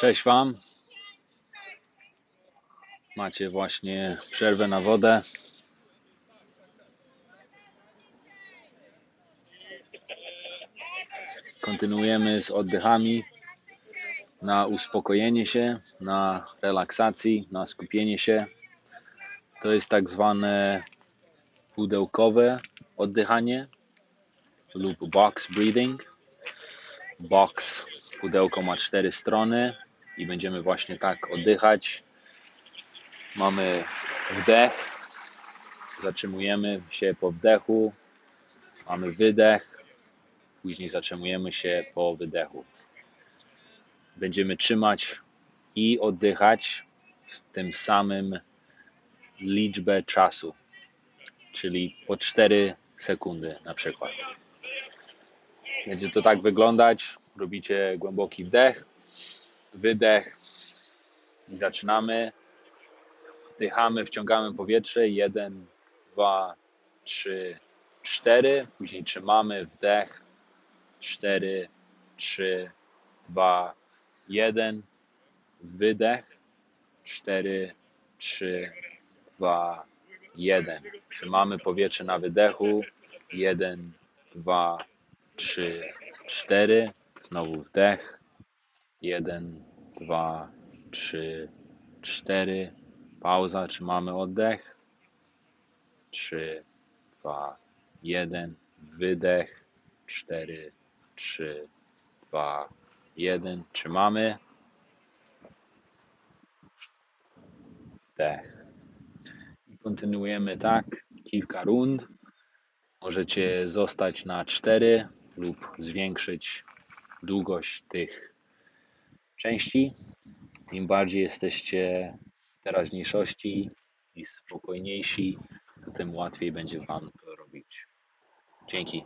Cześć Wam. Macie właśnie przerwę na wodę. Kontynuujemy z oddechami na uspokojenie się, na relaksacji, na skupienie się. To jest tak zwane pudełkowe oddychanie lub box breathing. Box pudełko ma cztery strony i będziemy właśnie tak oddychać. Mamy wdech, zatrzymujemy się po wdechu, mamy wydech, później zatrzymujemy się po wydechu. Będziemy trzymać i oddychać w tym samym liczbę czasu, czyli po 4 sekundy na przykład. Będzie to tak wyglądać. Robicie głęboki wdech, wydech i zaczynamy. Wdychamy, wciągamy powietrze. Jeden, dwa, trzy, cztery. Później trzymamy wdech. Cztery, trzy, dwa, jeden. Wydech. Cztery, trzy, dwa, jeden. Trzymamy powietrze na wydechu. Jeden, dwa, trzy, cztery. Znowu wdech. Jeden, dwa, trzy, cztery. Pauza, trzymamy oddech. Trzy, dwa, jeden. Wydech. Cztery, trzy, dwa, jeden. Trzymamy. Wdech. I kontynuujemy tak kilka rund. Możecie zostać na cztery lub zwiększyć długość tych części. Im bardziej jesteście w teraźniejszości i spokojniejsi, to tym łatwiej będzie Wam to robić. Dzięki.